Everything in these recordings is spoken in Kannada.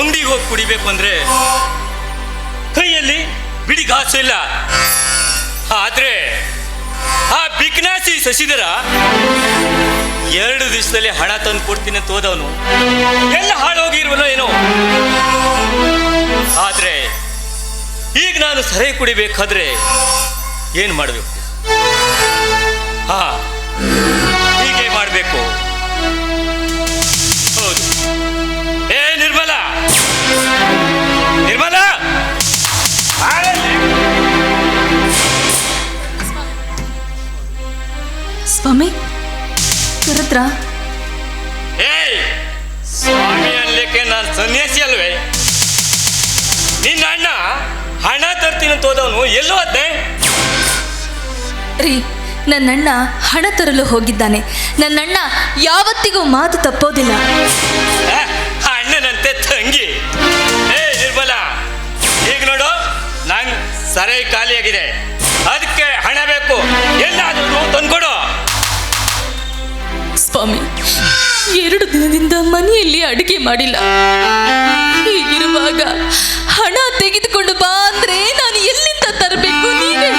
ಅಂಗಡಿಗೆ ಹೋಗಿ ಕುಡಿಬೇಕು ಅಂದ್ರೆ ಕೈಯಲ್ಲಿ ಬಿಡಿಗಾಸು ಇಲ್ಲ. ಆದ್ರೆ ಆ ಬಿಕ್ನಾಸಿ ಶಶಿಧರ ಎರಡು ದಿವಸದಲ್ಲಿ ಹಣ ತಂದು ಕೊಡ್ತೀನಿ ಅಂತ ಹೋದವನು. ಎಲ್ಲ ಹಾಳೋಗಿರುವನೋ ಏನೋ. ಆದ್ರೆ ಈಗ ನಾನು ಸರಿ ಕುಡಿಬೇಕಾದ್ರೆ ಏನು ಮಾಡಬೇಕು? ಹಾ ಸ್ವಾಮಿ? ಕರೆದ್ರ ಏಯ್! ಸ್ವಾಮಿ ಅನ್ಲಿಕ್ಕೆ ನಾನು ಸನ್ಯಾಸಿ ಅಲ್ವೇ? ನಿನ್ನ ಅಣ್ಣ ಹಣ ತರ್ತೀನಿ ಅಂತ ಹೋದವನು ಎಲ್ಲೋ ಅದ್ದೆ? ರೀ ನನ್ನಣ್ಣ ಹಣ ತರಲು ಹೋಗಿದ್ದಾನೆ. ನನ್ನಣ್ಣ ಯಾವತ್ತಿಗೂ ಮಾತು ತಪ್ಪೋದಿಲ್ಲ. ಆ, ಅಣ್ಣನಂತೆ ತಂಗಿ. ಏ ನಿರ್ಮಲ. ಈಗ ನೋಡು ನಂಗೆ ಸರೈ ಖಾಲಿಯಾಗಿದೆ. ಅದಕ್ಕೆ ಹಣ ಬೇಕು. ಎಲ್ಲಾದ್ರೂ ತಂದ್ಕೊಡು. ಸ್ವಾಮಿ. ಎರಡು ದಿನದಿಂದ ಮನೆಯಲ್ಲಿ ಅಡುಗೆ ಮಾಡಿಲ್ಲ. ಹೀಗಿರುವಾಗ ಹಣ ತೆಗೆದುಕೊಂಡು ಬಾ ಅಂದ್ರೆ ನಾನು ಎಲ್ಲಿಂದ ತರಬೇಕು ನೀವೇ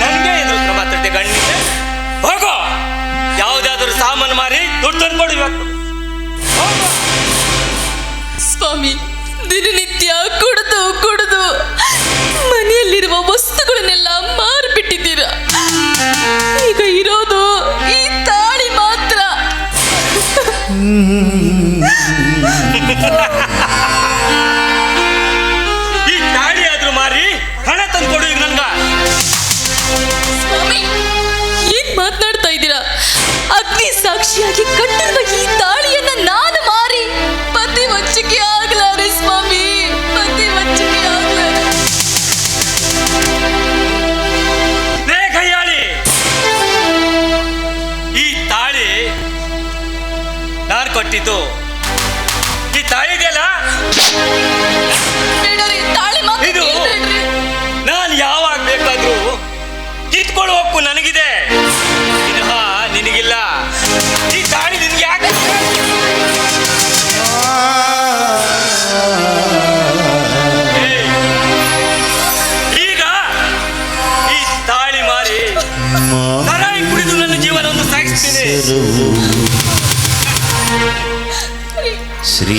ನನಗೆ ಹೋಗೋ. ಯಾವುದಾದ್ರೂ ಸಾಮಾನು ಮಾರಿ ದುಡ್ಡು ತಂದ್ಕೊಡು ಇವತ್ತು. ದಿನನಿತ್ಯ ಕುಡಿದು ಕುಡಿದು. ಮನೆಯಲ್ಲಿರುವ ವಸ್ತುಗಳನ್ನೆಲ್ಲ ಮಾರಿಬಿಟ್ಟಿದ್ದೀರಾ? ಈಗ ಇರೋದು ಈ ತಾಳಿ ಮಾತ್ರ.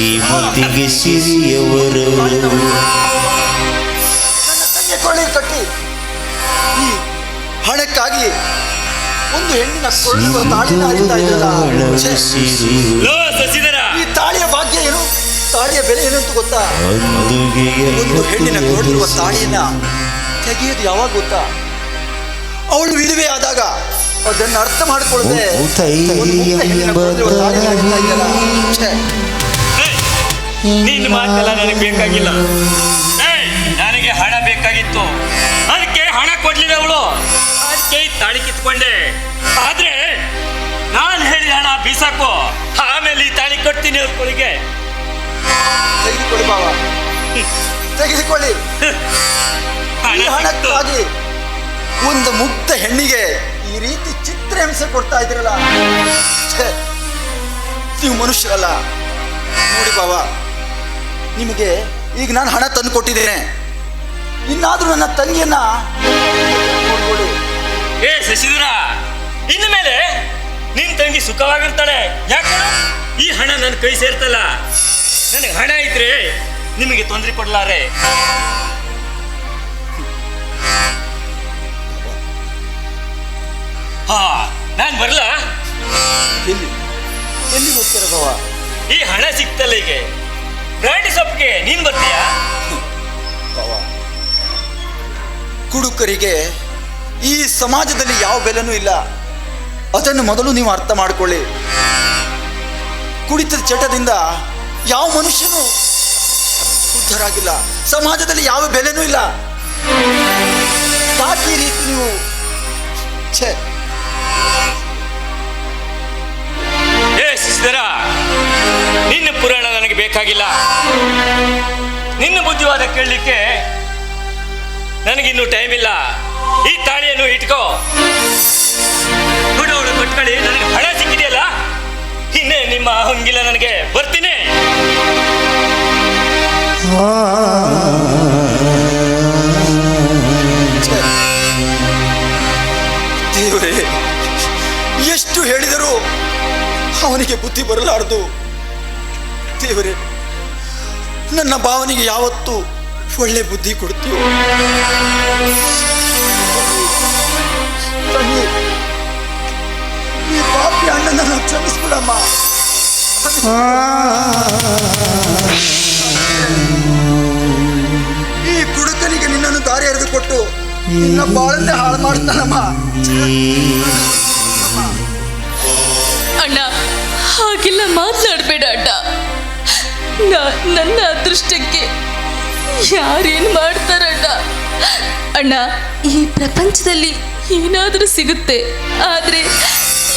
ಶ್ರೀಮತಿಗೆ ಸಿರಿಯವರು. ನನ್ನ ತಂಗಿಯ ಕೊಳ್ಳಿ ಕಟ್ಟಿ. ಈ ಹಣಕ್ಕಾಗಿ ಒಂದು ಹೆಣ್ಣಿನ ಕೊಳ್ಳುವ ತಾಳಿನ ಹರಿತಾ ಇದ್ದಲ್ಲ ಛೆ, ಲೋ ಈ ತಾಳಿಯ ಭಾಗ್ಯ ಏನು? ತಾಳಿಯ ಬೆಲೆ ಏನು ಅಂತ ಗೊತ್ತಾ? ಅಂದುಗೆ ಒಂದು ಹೆಣ್ಣಿನ ಕೊಡಿರುವ ತಾಳಿಯನ್ನ ತೆಗೆಯೋದು ಯಾವಾಗ ಗೊತ್ತಾ? ಅವಳು ವಿಧವೆ ಆದಾಗ ಅದನ್ನು ಅರ್ಥ ಮಾಡಿಕೊಳ್ಳದೆ ಒಂದು ಮುಗ್ಧ ಹೆಣ್ಣಿನ ಕೊಡಿರುವ ತಾಳಿನ ಇದೆಯಲ್ಲ. ಛೆ, ನಿನ್ನ ಮಾತೆಲ್ಲ ನನಗೆ ಬೇಕಾಗಿಲ್ಲ. ಏಯ್, ನನಗೆ ಹಣ ಬೇಕಾಗಿತ್ತು. ಅದಕ್ಕೆ ಹಣ ಕೊಡ್ಲಿಲ್ಲ ಅವಳು. ಅದಕ್ಕೆ ತಾಳಿ ಕಿತ್ಕೊಂಡೆ. ಆದ್ರೆ ನಾನು ಹೇಳಿ ಹಣ ಬೀಸಾಕು. ಆಮೇಲೆ ಈ ತಾಳಿ ಕೊಡ್ತೀನಿ ಅವ್ರಿಗೆ ತೆಗೆದುಕೊಳ್ಳಿ ಬಾವ ತೆಗೆದುಕೊಳ್ಳಿ. ಈ ಹಣಕ್ಕಾಗಿ ಒಂದು ಮುಕ್ತ ಹೆಣ್ಣಿಗೆ ಈ ರೀತಿ ಚಿತ್ರ ಹಿಂಸೆ ಕೊಡ್ತಾ ಇದ್ದೀರಲ್ಲ. ಛೆ, ನೀವು ಮನುಷ್ಯರಲ್ಲ. ನೋಡಿ ಬಾವ ನಿಮಗೆ ಈಗ ನಾನು ಹಣ ತಂದು ಕೊಟ್ಟಿದ್ದೇನೆ. ಇನ್ನಾದ್ರೂ ನನ್ನ ತಂಗಿಯನ್ನ ಏ ಶಶಿಧರ ಇನ್ನು ಮೇಲೆ ನಿನ್ ತಂಗಿ ಸುಖವಾಗಿರ್ತಾಳೆ. ಯಾಕೆ? ಈ ಹಣ ನನ್ನ ಕೈ ಸೇರ್ತಲ್ಲ. ನನಗೆ ಹಣ ಇದ್ರೆ ನಿಮಗೆ ತೊಂದರೆ ಕೊಡ್ಲಾರೆ. ಹಾ ನಾನು ಬರಲಾ? ಎಲ್ಲಿ ಎಲ್ಲಿ ಗೊತ್ತಿರ ಈ ಹಣ ಸಿಕ್ತಲ್ಲ ಈಗ. ಬ್ರಾಂಡಿ ಸೊಪ್ಪಿಗೆ, ನೀನ್ ಬರ್ತೀಯಾ? ಕುಡುಕರಿಗೆ ಈ ಸಮಾಜದಲ್ಲಿ ಯಾವ ಬೆಲೆನೂ ಇಲ್ಲ. ಅದನ್ನು ಮೊದಲು ನೀವು ಅರ್ಥ ಮಾಡಿಕೊಳ್ಳಿ. ಕುಡಿತದ ಚಟದಿಂದ ಯಾವ ಮನುಷ್ಯನು ಉದ್ಧರಾಗಿಲ್ಲ ಸಮಾಜದಲ್ಲಿ ಯಾವ ಬೆಲೆನೂ ಇಲ್ಲ. ತಾಕಿ ರೀತಿ ನೀವು ಛೇ. ಶಿಶಿಧರ ನಿನ್ನ ಪುರಾಣ ನನಗೆ ಬೇಕಾಗಿಲ್ಲ. ನಿನ್ನ ಬುದ್ಧಿವಾದ ಕೇಳಲಿಕ್ಕೆ ನನಗಿನ್ನೂ ಟೈಮ್ ಇಲ್ಲ. ಈ ತಾಳಿ ತಾಳಿಯನ್ನು ಇಟ್ಕೋ. ಕೊಟ್ಕೊಳ್ಳಿ, ನನಗೆ ಹಣ ಸಿಕ್ಕಿದೆಯಲ್ಲ? ಇನ್ನೇ ನಿಮ್ಮ ಹಂಗಿಲ್ಲ ನನಗೆ ನನ್ನ ಭಾವನಿಗೆ ಯಾವತ್ತೂ ಒಳ್ಳೆ ಬುದ್ಧಿ ಕೊಡ್ತೀಯೋ? ತಂಗಿ, ಈ ಪಾಪಿ ಅಣ್ಣನನ್ನು ಕ್ಷಮಿಸ್ಬಿಡಮ್ಮ. ಈ ಕುಡುಕನಿಗೆ ನಿನ್ನನ್ನು ದಾರಿ ಎರೆದು ಕೊಟ್ಟು ನಿನ್ನ ಬಾಳನ್ನೇ ಹಾಳು ಮಾಡ್ತಾನಮ್ಮ. ಅಣ್ಣ ಹಾಗೆಲ್ಲ ಮಾತನಾಡಬೇಡ ಅಣ್ಣ. ನಾ- ನನ್ನ ಅದೃಷ್ಟಕ್ಕೆ ಯಾರೇನು ಮಾಡ್ತಾರಣ್ಣ? ಅಣ್ಣ, ಈ ಪ್ರಪಂಚದಲ್ಲಿ ಏನಾದರೂ ಸಿಗುತ್ತೆ, ಆದರೆ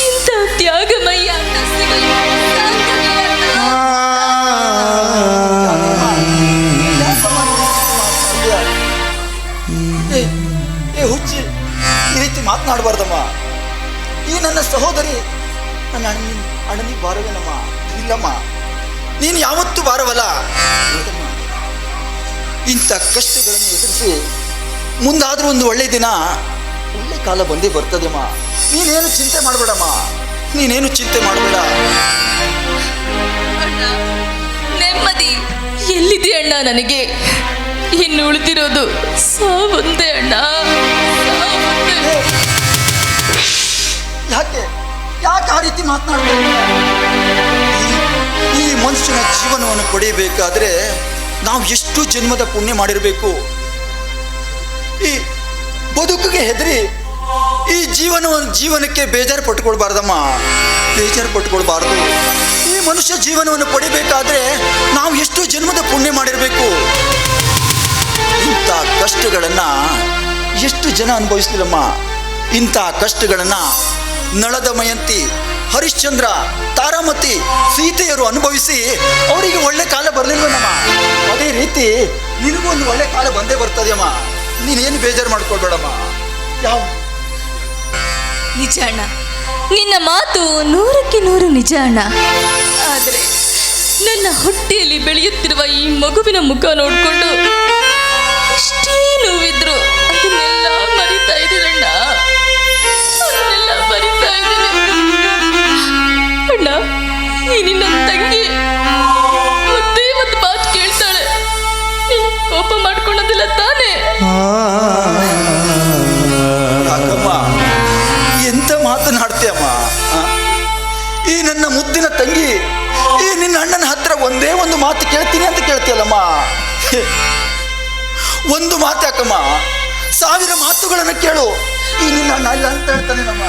ಇಂಥ ತ್ಯಾಗಮಯ್ಯ ಹುಚ್ಚಿ, ಈ ರೀತಿ ಮಾತನಾಡಬಾರ್ದಮ್ಮ. ಈ ನನ್ನ ಸಹೋದರಿ ನನ್ನ ಅಣ್ಣ ಅಣ್ಣನಿಗೆ ಬಾರವೇನಮ್ಮ ಇಲ್ಲಮ್ಮ. ನೀನು ಯಾವತ್ತೂ ಬಾರವಲ್ಲ. ಇಂಥ ಕಷ್ಟಗಳನ್ನು ಎದುರಿಸಿ ಮುಂದಾದ್ರೂ ಒಂದು ಒಳ್ಳೆ ದಿನ ಒಳ್ಳೆ ಕಾಲ ಬಂದೇ ಬರ್ತದೆಮ್ಮ ನೀನೇನು ಚಿಂತೆ ಮಾಡಬೇಡಮ್ಮ ನೀನೇನು ಚಿಂತೆ ಮಾಡಬೇಡ. ನೆಮ್ಮದಿ. ಎಲ್ಲಿದೆ ಅಣ್ಣ ನನಗೆ? ಇನ್ನು ಉಳಿದಿರೋದು ಸಾವೊಂದೇ ಅಣ್ಣ. ಯಾಕೆ? ಯಾಕೆ ಆ ರೀತಿ ಮಾತನಾಡ್ತಾರೆ ಈ ಮನುಷ್ಯನ ಜೀವನವನ್ನು ಪಡೆಯಬೇಕಾದ್ರೆ ನಾವು ಎಷ್ಟು ಜನ್ಮದ ಪುಣ್ಯ ಮಾಡಿರಬೇಕು? ಈ ಬದುಕಿಗೆ ಹೆದರಿ ಈ ಜೀವನವನ್ನು ಜೀವನಕ್ಕೆ ಬೇಜಾರು ಪಟ್ಕೊಳ್ಬಾರ್ದಮ್ಮ. ಬೇಜಾರು ಪಟ್ಕೊಳ್ಬಾರ್ದು. ಈ ಮನುಷ್ಯ ಜೀವನವನ್ನು ಪಡಿಬೇಕಾದ್ರೆ ನಾವು ಎಷ್ಟು ಜನ್ಮದ ಪುಣ್ಯ ಮಾಡಿರಬೇಕು? ಇಂಥ ಕಷ್ಟಗಳನ್ನು ಎಷ್ಟು ಜನ ಅನುಭವಿಸ್ತಿಲ್ಲಮ್ಮ ಇಂಥ ಕಷ್ಟಗಳನ್ನು ನಳದ ಮಯಂತಿ ಹರಿಶ್ಚಂದ್ರ, ತಾರಾಮತಿ, ಸೀತೆಯರು ಅನುಭವಿಸಿ ಅವರಿಗೆ ಒಳ್ಳೆ ಕಾಲ ಬರಲಿಲ್ವನಮ್ಮ? ಅದೇ ರೀತಿ ನಿನಗೂ ಒಂದು ಒಳ್ಳೆ ಕಾಲ ಬಂದೇ ಬರ್ತದೆಯಮ್ಮ. ನೀನೇನು ಬೇಜಾರು ಮಾಡ್ಕೊಳ್ಬೇಡಮ್ಮ. ಯಾವ? ನಿಜ ಅಣ್ಣ. ನಿನ್ನ ಮಾತು ನೂರಕ್ಕೆ ನೂರು ನಿಜ ಅಣ್ಣ. ಆದರೆ ನನ್ನ ಹೊಟ್ಟೆಯಲ್ಲಿ ಬೆಳೆಯುತ್ತಿರುವ ಈ ಮಗುವಿನ ಮುಖ ನೋಡಿಕೊಂಡು ಎಷ್ಟೇ ನೋವಿದ್ರು ಅದನ್ನೆಲ್ಲ ಮರಿತಾ ಇದ್ದೀರಣ್ಣ ಅದನ್ನೆಲ್ಲ ಮರಿತಾ ಒಂದೇ ಒಂದು ಮಾತು ಕೇಳ್ತೀನಿ ಅಂತ ಕೇಳ್ತೀಯಲ್ಲಮ್ಮ? ಒಂದು ಮಾತು ಯಾಕಮ್ಮ? ಸಾವಿರ ಮಾತುಗಳನ್ನು ಕೇಳು. ಈ ನಿನ್ನ ಇಲ್ಲ ಅಂತ ಹೇಳ್ತಾನೆ ನಮ್ಮ.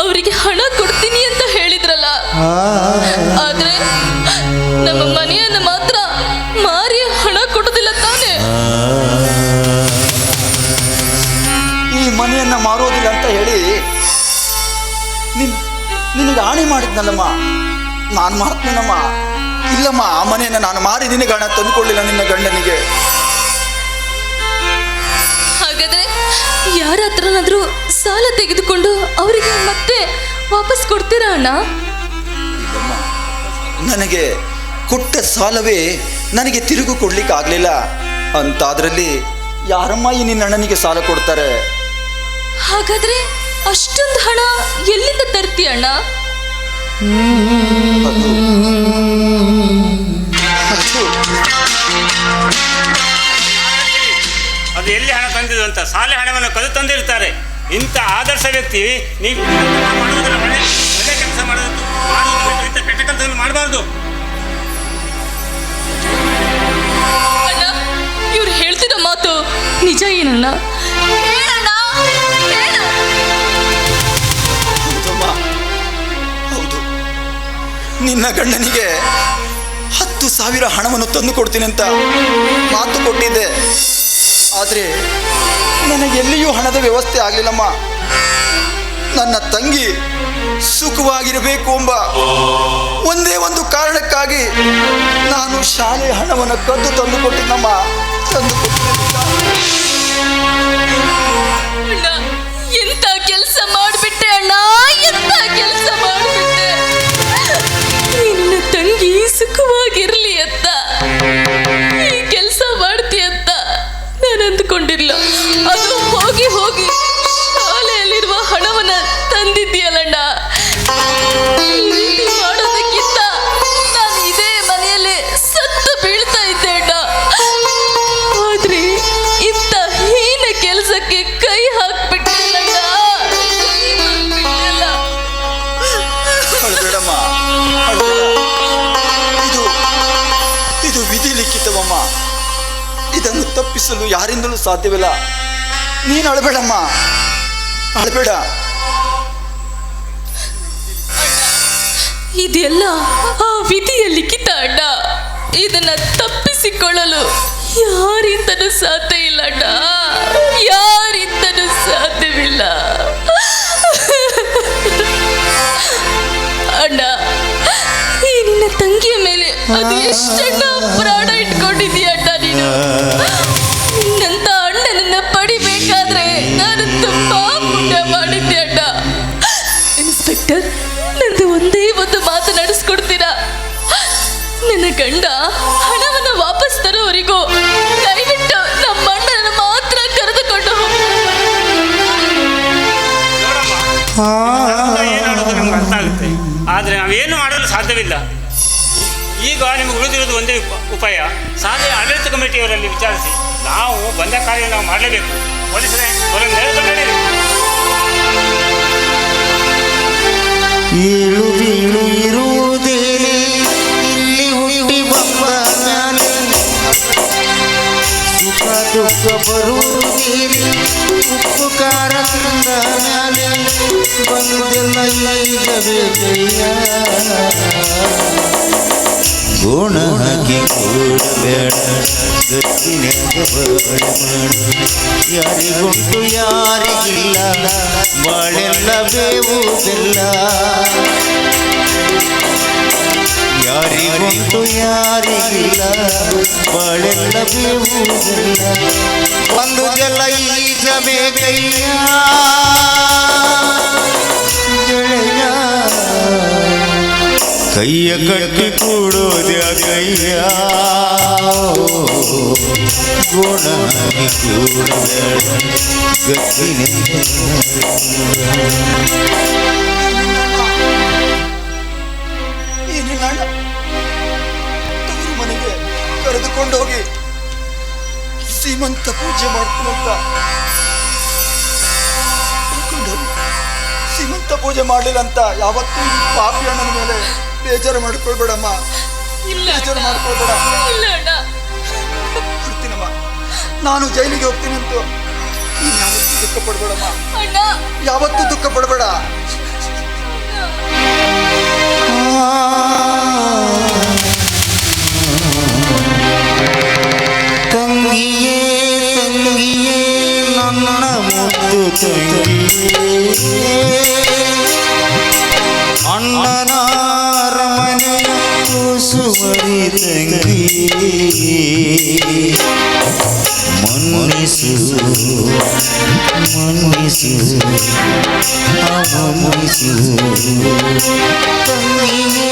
ಅವರಿಗೆ ಹಣ ಕೊಡ್ತೀನಿ ಅಂತ ಹೇಳಿದ್ರಲ್ಲ. ಆದ್ರೆ ನಮ್ಮ ಮನೆಯನ್ನ ಮಾತ್ರ ಮಾರಿ ಹಣ ಕೊಡೋದಿಲ್ಲ ತಾನೇ? ಮಾರೋದಿಲ್ಲ ಅಂತ ಹೇಳಿ ನಿನ್ ನಿನಗೆ ಆಣೆ ಮಾಡಿದ್ನಲ್ಲಮ್ಮ. ನಾನು ಮಾಡ್ತೀನಮ್ಮ. ಇಲ್ಲಮ್ಮ ಆ ಮನೆಯನ್ನ ನಾನು ಮಾರಿ ನಿನಗೆ ಹಣ ತಂದುಕೊಳ್ಳಿಲ್ಲ ನಿನ್ನ ಗಂಡನಿಗೆ. ಹಾಗಾದ್ರೆ ಯಾರ ಹತ್ರನಾದ್ರೂ ಸಾಲ ತೆಗೆದುಕೊಂಡು ಅವರಿಗೆ ಮತ್ತೆ ವಾಪಸ್ ಕೊಡ್ತೀರಾ ಅಣ್ಣ? ನನಗೆ ಕೊಟ್ಟ ಸಾಲವೇ ನನಗೆ ತಿರುಗು ಕೊಡ್ಲಿಕ್ಕೆ ಆಗ್ಲಿಲ್ಲ ಅಂತಾದ್ರಲ್ಲಿ ಯಾರಮ್ಮ ಈ ನಿನ್ನ ಅಣ್ಣನಿಗೆ ಸಾಲ ಕೊಡ್ತಾರೆ? ಹಾಗಾದ್ರೆ ಅಷ್ಟೊಂದು ಹಣ ಎಲ್ಲಿಂದ ತರ್ತೀಯ ಅಣ್ಣ ಅದು ಎಲ್ಲಿ ಹಣ ತಂದಿದ್ದು ಅಂತ ಸಾಲೆ ಹಣವನ್ನು ಕದು ತಂದಿರ್ತಾರೆ ಇಂಥ ಆದರ್ಶ ವ್ಯಕ್ತಿ ನೀವು ಒಳ್ಳೆ ಕೆಲಸ ಮಾಡೋದು ಮಾಡೋದು ಬಿಟ್ಟು ಇಂಥ ಕೆಟ್ಟ ಕೆಲಸವನ್ನು ಮಾಡಬಾರ್ದು ನಿನ್ನ ಗಂಡನಿಗೆ ಹತ್ತು ಸಾವಿರ ಹಣವನ್ನು ತಂದು ಕೊಡ್ತೀನಿ ಅಂತ ಮಾತು ಕೊಟ್ಟಿದ್ದೆ. ಆದರೆ ನನಗೆ ಎಲ್ಲಿಯೂ ಹಣದ ವ್ಯವಸ್ಥೆ ಆಗಲಿಲ್ಲಮ್ಮ. ನನ್ನ ತಂಗಿ ಸುಖವಾಗಿರಬೇಕು ಎಂಬ ಒಂದೇ ಒಂದು ಕಾರಣಕ್ಕಾಗಿ ನಾನು ಶಾಲೆ ಹಣವನ್ನು ಕದ್ದು ತಂದು ಕೊಟ್ಟಿದ್ದಮ್ಮ. ತಂದು ಎಂತ ಕೆಲಸ ಮಾಡಿಬಿಟ್ಟೆ ಅಣ್ಣ? ಎಂತ ಕೆಲಸ ಮಾಡಿಬಿಟ್ಟೆ? ಸುಖವಾಗಿರ್ಲಿ ಅಂತ ಈ ಕೆಲಸ ಮಾಡ್ತಿ ಅಂತ ನಾನು ಅಂದ್ಕೊಂಡಿರ್ಲ ಅದು ಹೋಗಿ ಹೋಗಿ ಶಾಲೆಯಲ್ಲಿರುವ ಹಣವನ್ನ ತಂದಿದ್ದೀಯಲ್ಲಣ್ಣ. ತಪ್ಪಿಸಲು ಯಾರಿಂದಲೂ ಸಾಧ್ಯವಿಲ್ಲ. ನೀನು ಅಳಬೇಡಮ್ಮ. ಅಳಬೇಡ. ಇದೆಲ್ಲ ಆ ವಿಧಿಯಲ್ಲಿ ಲಿಖಿತ ಅಣ್ಣ. ಇದನ್ನ ತಪ್ಪಿಸಿಕೊಳ್ಳಲು ಯಾರಿಂದನೂ ಸಾಧ್ಯ ಇಲ್ಲ ಅಣ್ಣ. ಯಾರಿಂದನೂ ಸಾಧ್ಯವಿಲ್ಲ. ಅಣ್ಣ, ಈ ನಿನ್ನ ತಂಗಿಯ ಮೇಲೆ ಅದು ಎಷ್ಟಣ್ಣ ಪ್ರಾಣ ಇಟ್ಕೊಂಡಿದೀಯ ಅಣ್ಣ ನೀನು? ನಿನ್ನಂತ ಅಣ್ಣನನ್ನ ಪಡಿಬೇಕಾದ್ರೆ ನಾನು ತುಂಬಾ ಪುಣ್ಯ ಇನ್ಸ್ಪೆಕ್ಟರ್ ನಂದು ಒಂದೇ ಒಂದು ಮಾತು ನಡೆಸ್ಕೊಡ್ತೀರಾ? ನನ್ನ ಗಂಡ ಹಣವನ್ನು ವಾಪಸ್ ತರೋವರೆಗೂ ದಯವಿಟ್ಟು ನಮ್ಮ ಅಣ್ಣನ ಮಾತ್ರ ಕರೆದುಕೊಂಡು ಹೋಗಿ. ಏನಾಡೋದು ನಮ್ಗೆ ಅರ್ಥ ಆಗುತ್ತೆ. ಆದರೆ ನಾವೇನು ಮಾಡಲು ಸಾಧ್ಯವಿಲ್ಲ. ಈಗ ನಿಮಗೆ ಉಳಿದಿರೋದು ಒಂದೇ ಉಪ- ಉಪಾಯ. ಸಾಧ್ಯ ಆಡಳಿತ ಕಮಿಟಿಯವರಲ್ಲಿ ವಿಚಾರಿಸಿ. ನಾವು ಬಂದ ಕಾರ್ಯ ನಾವು ಮಾಡಲೇಬೇಕು. ಪೊಲೀಸರೇ. ಏಳು ಬೀಳು ಇರುವುದೇ ಇಲ್ಲಿ ಹುಟ್ಟಿ ಬಪ್ಪ ಸುಖ ದುಃಖ ಬರುವುದೇ ಉಪ್ಪು ಕಾರ ಬಂದೆಲ್ಲ ಈಗಬೇಕಯ್ಯ ಗುಣ ಹಾಕಿ ಕೂಡಬೇಡ ಗಟ್ಟಿನೆಂದು ಬಾಳ ಯಾರಿಗುಂಟು ಯಾರಿಗಿಲ್ಲ ಬಾಳೆಲ್ಲ ಬೇವು ಬೆಲ್ಲ ಯಾರಿಗುಂಟು ಯಾರಿಗಿಲ್ಲ ಬಾಳೆಲ್ಲ ಬೇವು ಬೆಲ್ಲ ಒಂದು ಜಲ ಈಜಬೇಕಯ್ಯ ಗೆಳೆಯ ಕೈಯ ಕಟ್ಟಿ ಕೂಡೋದೆ ಕೈಯ ಗುಣ ಮನೆಗೆ ಕರೆದುಕೊಂಡು ಹೋಗಿ ಸೀಮಂತ ಪೂಜೆ ಮಾಡ್ತೀನಂತ ಶ್ರೀಮಂತ ಪೂಜೆ ಮಾಡಲಿಲ್ಲ ಅಂತ ಯಾವತ್ತೂ ಈ ಪಾಪಿ ಅಣ್ಣನ ಮೇಲೆ ಬೇಜಾರು ಮಾಡ್ಕೊಳ್ಬೇಡಮ್ಮ. ಇಲ್ಲ ಬೇಜಾರು. ಮಾಡ್ಕೊಳ್ಬೇಡ. ಇಲ್ಲ ಅಣ್ಣ. ಬರ್ತೀನಮ್ಮ ನಾನು ಜೈಲಿಗೆ ಹೋಗ್ತೀನಿ ಅಂತ ಯಾವತ್ತೂ ದುಃಖ ಪಡ್ಬೇಡಮ್ಮ. ಅಣ್ಣ. ಯಾವತ್ತೂ ದುಃಖ ಪಡ್ಬೇಡ. ತಂಗಿಯೇ ತಂಗಿಯೇ ನನ್ನ ಮುದ್ದು ತಂಗಿಯೇ. ಅಣ್ಣನ ಕೂಸುಮರಿ ತಂಗಿ ಮನ್ನಿಸು ಮನ್ನಿಸು ಮನ್ನಿಸು ತಂಗಿ